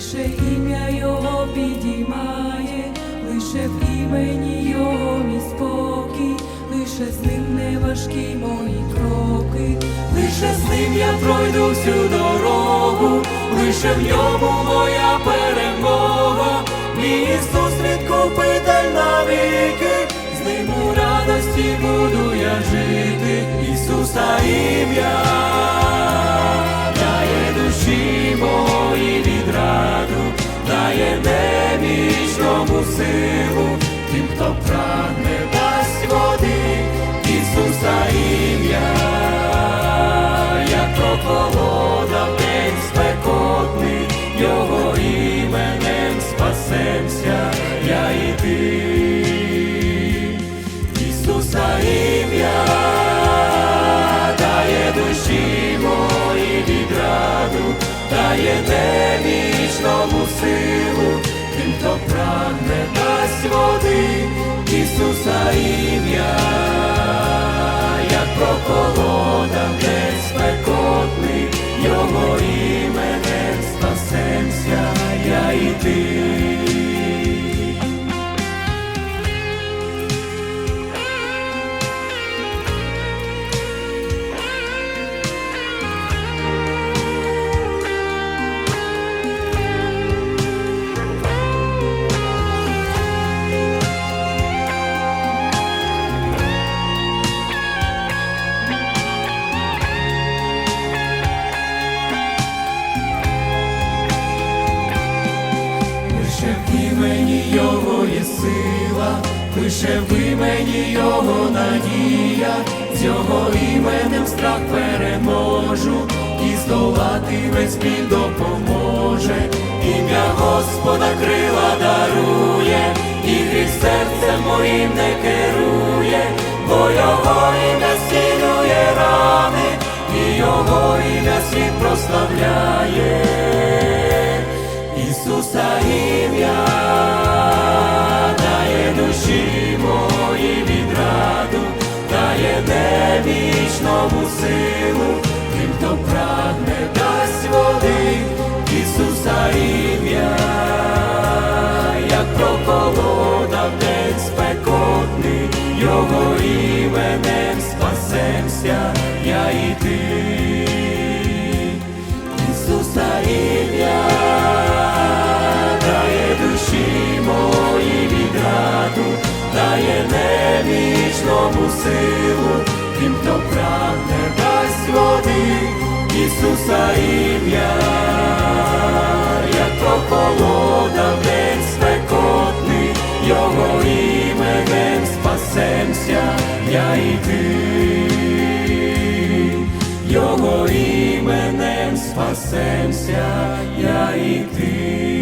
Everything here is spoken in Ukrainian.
лише ім'я Його підіймає, лише в імені Його мій спокій, лише з ним не важкі мої кроки, лише з ним я пройду всю дорогу, лише в ньому моя перемога, мій Ісус відкупитель навіки, з ним у радості буду я жити, Ісуса ім'я дає душі мої відраду, дає немічному силу, тим, хто прагне дасть води, Ісуса ім'я, як проколода в день спекотний, Його іменем спасемся, я і ти. Ісуса ім'я дає душі мої відраду, дає невічному силу, тим, хто прагне дасть води, Ісуса ім'я, лише в імені Його надія, з його іменем страх переможу, і здолати весь біль допоможе, ім'я Господа крила дарує, і гріх серцем моїм не керує, бо його ім'я зцілює рани, і його ім'я світ прославляє. Ісуса ім'я спекотний, Його іменем спасемся, я і ти. Ісуса ім'я дає душі мої відраду, дає невічному силу, тим, хто прагне дасть води, Ісуса ім'я, як проколода в день спекотний, Його спасемся, я і ти.